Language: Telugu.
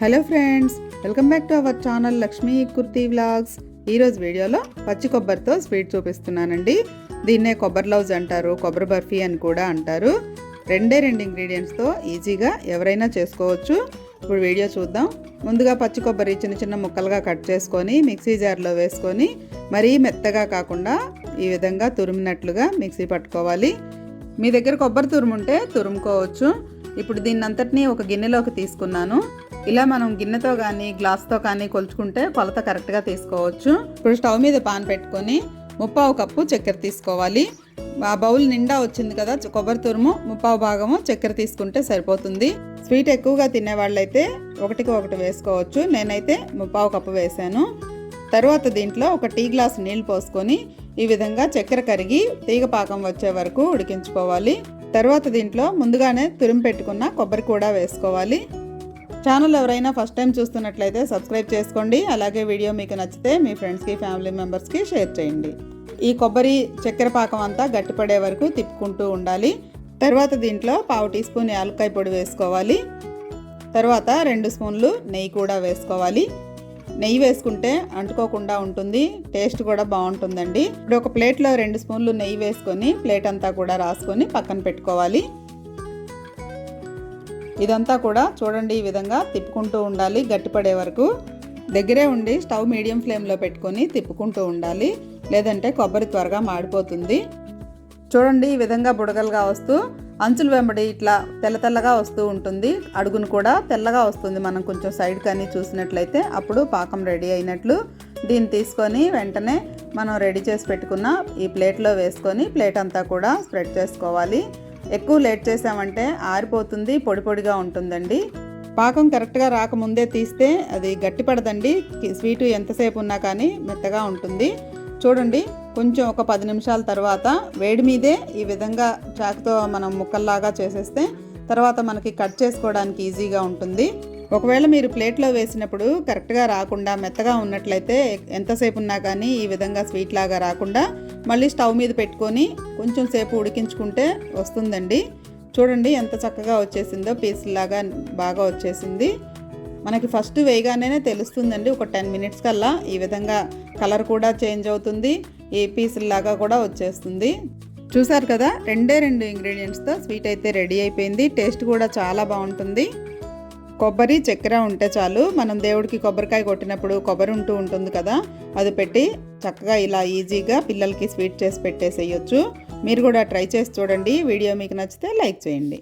Hello friends welcome back to our channel Lakshmi Kurti vlogs. ఈరోజు వీడియోలో పచ్చి కొబ్బరితో స్వీట్ చూపిస్తున్నానండి. దీన్నే కొబ్బరి లౌజ్ అంటారు కొబ్బరి బర్ఫీ అని కూడా అంటారు. రెండే రెండు ఇంగ్రీడియంట్స్తో ఈజీగా ఎవరైనా చేసుకోవచ్చు. ఇప్పుడు వీడియో చూద్దాం. ముందుగా పచ్చి కొబ్బరి చిన్న చిన్న ముక్కలుగా కట్ చేసుకొని మిక్సీ జార్లో వేసుకొని మరీ మెత్తగా కాకుండా ఈ విధంగా తురిమినట్లుగా మిక్సీ పట్టుకోవాలి. మీ దగ్గర కొబ్బరి తురుముంటే తురుముకోవచ్చు. ఇప్పుడు దీన్ని అంతటినీ ఒక గిన్నెలోకి తీసుకున్నాను. ఇలా మనం గిన్నెతో కానీ గ్లాస్తో కానీ కొలుచుకుంటే కొలత కరెక్ట్గా తీసుకోవచ్చు. ఇప్పుడు స్టవ్ మీద పాన్ పెట్టుకొని ముప్పావు కప్పు చక్కెర తీసుకోవాలి. ఆ బౌల్ నిండా వచ్చింది కదా కొబ్బరి తురుము ముప్పావు భాగము చక్కెర తీసుకుంటే సరిపోతుంది. స్వీట్ ఎక్కువగా తినే వాళ్ళైతే ఒకటికి ఒకటి వేసుకోవచ్చు. నేనైతే ముప్పావు కప్పు వేసాను. తర్వాత దీంట్లో ఒక టీ గ్లాస్ నీళ్ళు పోసుకొని ఈ విధంగా చక్కెర కరిగి తీగ పాకం వచ్చే వరకు ఉడికించుకోవాలి. తర్వాత దీంట్లో ముందుగానే తురిమి పెట్టుకున్న కొబ్బరి కూడా వేసుకోవాలి. ఛానల్ ఎవరైనా ఫస్ట్ టైం చూస్తున్నట్లయితే సబ్స్క్రైబ్ చేసుకోండి. అలాగే వీడియో మీకు నచ్చితే మీ ఫ్రెండ్స్కి ఫ్యామిలీ మెంబర్స్కి షేర్ చేయండి. ఈ కొబ్బరి చక్కెర పాకం అంతా గట్టిపడే వరకు తిప్పుకుంటూ ఉండాలి. తర్వాత దీంట్లో పావు టీ స్పూన్ యాలక్కాయ పొడి వేసుకోవాలి. తర్వాత రెండు స్పూన్లు నెయ్యి కూడా వేసుకోవాలి. నెయ్యి వేసుకుంటే అంటుకోకుండా ఉంటుంది టేస్ట్ కూడా బాగుంటుందండి. ఇప్పుడు ఒక ప్లేట్లో రెండు స్పూన్లు నెయ్యి వేసుకొని ప్లేట్ అంతా కూడా రాసుకొని పక్కన పెట్టుకోవాలి. ఇదంతా కూడా చూడండి ఈ విధంగా తిప్పుకుంటూ ఉండాలి గట్టిపడే వరకు. దగ్గరే ఉండి స్టవ్ మీడియం ఫ్లేమ్లో పెట్టుకొని తిప్పుకుంటూ ఉండాలి లేదంటే కొబ్బరి త్వరగా మాడిపోతుంది. చూడండి ఈ విధంగా బుడగలుగా వస్తూ అంచుల వెంబడి ఇట్లా తెల్ల తెల్లగా వస్తూ ఉంటుంది. అడుగును కూడా తెల్లగా వస్తుంది. మనం కొంచెం సైడ్ కానీ చూసినట్లయితే అప్పుడు పాకం రెడీ అయినట్లు దీన్ని తీసుకొని వెంటనే మనం రెడీ చేసి పెట్టుకున్న ఈ ప్లేట్లో వేసుకొని ప్లేట్ అంతా కూడా స్ప్రెడ్ చేసుకోవాలి. ఎక్కువ లేట్ చేసామంటే ఆరిపోతుంది పొడి పొడిగా ఉంటుందండి. పాకం కరెక్ట్గా రాకముందే తీస్తే అది గట్టిపడదండి. స్వీటు ఎంతసేపు ఉన్నా కానీ మెత్తగా ఉంటుంది. చూడండి కొంచెం ఒక పది నిమిషాల తర్వాత వేడి మీదే ఈ విధంగా చాకుతో మనం ముక్కల్లాగా చేసేస్తే తర్వాత మనకి కట్ చేసుకోవడానికి ఈజీగా ఉంటుంది. ఒకవేళ మీరు ప్లేట్లో వేసినప్పుడు కరెక్ట్గా రాకుండా మెత్తగా ఉన్నట్లయితే ఎంతసేపు ఉన్నా కానీ ఈ విధంగా స్వీట్ లాగా రాకుండా మళ్ళీ స్టవ్ మీద పెట్టుకొని కొంచెం సేపు ఉడికించుకుంటే వస్తుందండి. చూడండి ఎంత చక్కగా వచ్చేసిందో పీసులాగా బాగా వచ్చేసింది. మనకి ఫస్ట్ వేయగానే తెలుస్తుందండి. ఒక టెన్ మినిట్స్ కల్లా ఈ విధంగా కలర్ కూడా చేంజ్ అవుతుంది. ఏ పీసుల్లాగా కూడా వచ్చేస్తుంది. చూసారు కదా రెండే రెండు ఇంగ్రీడియంట్స్తో స్వీట్ అయితే రెడీ అయిపోయింది. టేస్ట్ కూడా చాలా బాగుంటుంది. కొబ్బరి చక్కెర ఉంటే చాలు. మనం దేవుడికి కొబ్బరికాయ కొట్టినప్పుడు కొబ్బరి ఉంటూ ఉంటుంది కదా అది పెట్టి చక్కగా ఇలా ఈజీగా పిల్లలకి స్వీట్ చేసి పెట్టేసేయచ్చు. మీరు కూడా ట్రై చేసి చూడండి. వీడియో మీకు నచ్చితే లైక్ చేయండి.